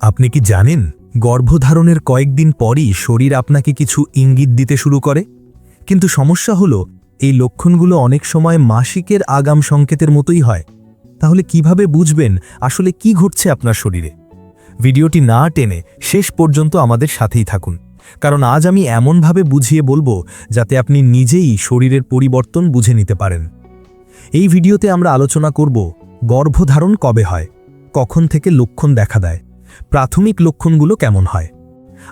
আপনি কি জানেন গর্ভধারণের কয়েকদিন পরই শরীর আপনাকে কিছু ইঙ্গিত দিতে শুরু করে? কিন্তু সমস্যা হলো, এই লক্ষণগুলো অনেক সময় মাসিকের আগাম সংকেতের মতোই হয়। তাহলে কীভাবে বুঝবেন আসলে কি ঘটছে আপনার শরীরে? ভিডিওটি না টেনে শেষ পর্যন্ত আমাদের সাথেই থাকুন। কারণ আজ আমি এমনভাবে বুঝিয়ে বলব যাতে আপনি নিজেই শরীরের পরিবর্তন বুঝে নিতে পারেন। এই ভিডিওতে আমরা আলোচনা করব, গর্ভধারণ কবে হয়? কখন থেকে লক্ষণ দেখা দেয়? প্রাথমিক লক্ষণগুলো কেমন হয়?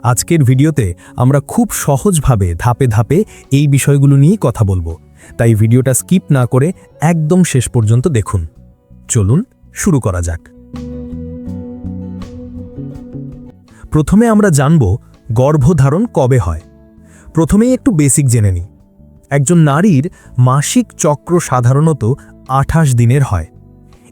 আজকের ভিডিওতে আমরা খুব সহজভাবে ধাপে ধাপে এই বিষয়গুলো নিয়েই কথা বলব। তাই ভিডিওটা স্কিপ না করে একদম শেষ পর্যন্ত দেখুন। চলুন শুরু করা যাক। প্রথমে আমরা জানব গর্ভধারণ কবে হয়। প্রথমেই একটু বেসিক জেনে নিই। একজন নারীর মাসিক চক্র সাধারণত আঠাশ দিনের হয়।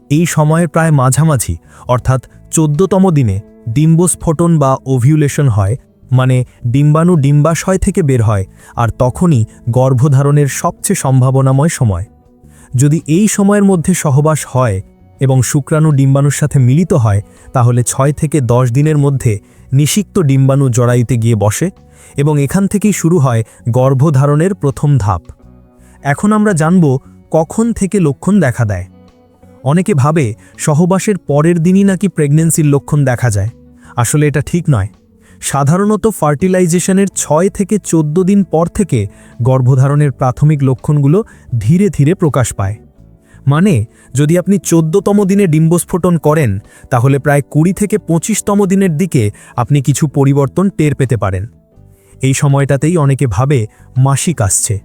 এই সময়ের প্রায় মাঝামাঝি, অর্থাৎ চোদ্দতম দিনে ডিম্বস্ফোটন বা ওভিউলেশন হয় মানে ডিম্বাণু ডিম্বাশয় থেকে বের হয়, আর তখনই গর্ভধারণের সবচেয়ে সম্ভাবনাময় সময়। যদি এই সময়ের মধ্যে সহবাস হয় এবং শুক্রাণু ডিম্বাণুর সাথে মিলিত হয়, তাহলে ছয় থেকে দশ দিনের মধ্যে নিষিক্ত ডিম্বাণু জড়াইতে গিয়ে বসে এবং এখান থেকেই শুরু হয় গর্ভধারণের প্রথম ধাপ। এখন আমরা জানব কখন থেকে লক্ষণ দেখা দেয়। অনেকে ভাবে সহবাসের পরের দিনই নাকি প্রেগনেন্সির লক্ষণ দেখা যায়। আসলে এটা ঠিক নয়। সাধারণত ফার্টিলাইজেশনের ছয় থেকে চোদ্দ দিন পর থেকে গর্ভধারণের প্রাথমিক লক্ষণগুলো ধীরে ধীরে প্রকাশ পায়। মানে যদি আপনি চোদ্দতম দিনে ডিম্বস্ফোটন করেন, তাহলে প্রায় কুড়ি থেকে পঁচিশতম দিনের দিকে আপনি কিছু পরিবর্তন টের পেতে পারেন। এই সময়টাতেই অনেকে ভাবে মাসিক আসছে।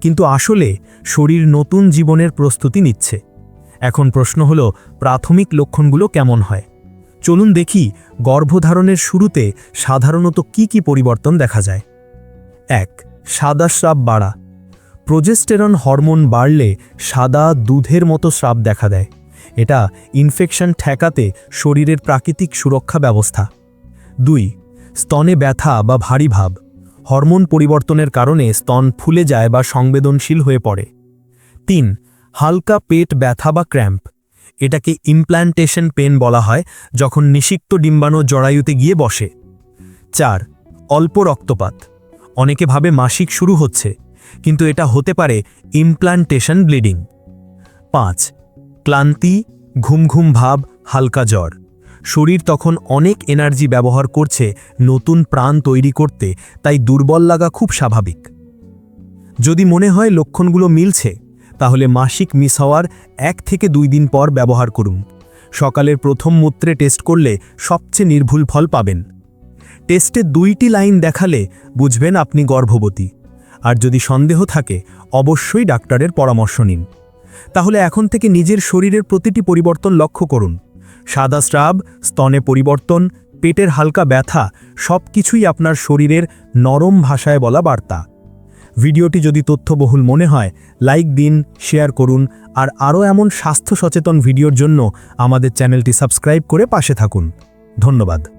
কিন্তু আসলে শরীর নতুন জীবনের প্রস্তুতি নিচ্ছে। এখন প্রশ্ন হল, প্রাথমিক লক্ষণগুলো কেমন হয়? চলুন দেখি গর্ভধারণের শুরুতে সাধারণত কি কি পরিবর্তন দেখা যায়। এক, সাদা স্রাব বাড়া। প্রোজেস্টেরন হরমোন বাড়লে সাদা দুধের মতো স্রাব দেখা দেয়। এটা ইনফেকশন ঠেকাতে শরীরের প্রাকৃতিক সুরক্ষা ব্যবস্থা। দুই, স্তনে ব্যথা বা ভারী ভাব। হরমোন পরিবর্তনের কারণে স্তন ফুলে যায় বা সংবেদনশীল হয়ে পড়ে। তিন হালকা পেট ব্যথা বা ক্র্যাম্প। এটাকে ইমপ্ল্যান্টেশন পেন বলা হয়, যখন নিষিক্ত ডিম্বাণু জরায়ুতে গিয়ে বসে। চার, অল্প রক্তপাত। অনেকে ভাবে মাসিক শুরু হচ্ছে, কিন্তু এটা হতে পারে ইমপ্ল্যান্টেশন ব্লিডিং। পাঁচ, ক্লান্তি ঘুম ঘুম ভাব, হালকা জ্বর। শরীর তখন অনেক এনার্জি ব্যবহার করছে নতুন প্রাণ তৈরি করতে, তাই দুর্বল লাগা খুব স্বাভাবিক। যদি মনে হয় লক্ষণগুলো মিলছে তাহলে মাসিক মিস হওয়ার এক থেকে দুই দিন পর ব্যবহার করুন। সকালের প্রথম মূত্রে টেস্ট করলে সবচেয়ে নির্ভুল ফল পাবেন। টেস্টে দুইটি লাইন দেখালে বুঝবেন আপনি গর্ভবতী। আর যদি সন্দেহ থাকে, অবশ্যই ডাক্তারের পরামর্শ নিন। তাহলে এখন থেকে নিজের শরীরের প্রতিটি পরিবর্তন লক্ষ্য করুন। সাদা স্রাব, স্তনে পরিবর্তন, পেটের হালকা ব্যথা সব কিছুই আপনার শরীরের নরম ভাষায় বলা বার্তা। ভিডিওটি যদি তথ্যবহুল মনে হয়, লাইক দিন, শেয়ার করুন, আর আরও এমন স্বাস্থ্য সচেতন ভিডিওর জন্য আমাদের চ্যানেলটি সাবস্ক্রাইব করে পাশে থাকুন। ধন্যবাদ।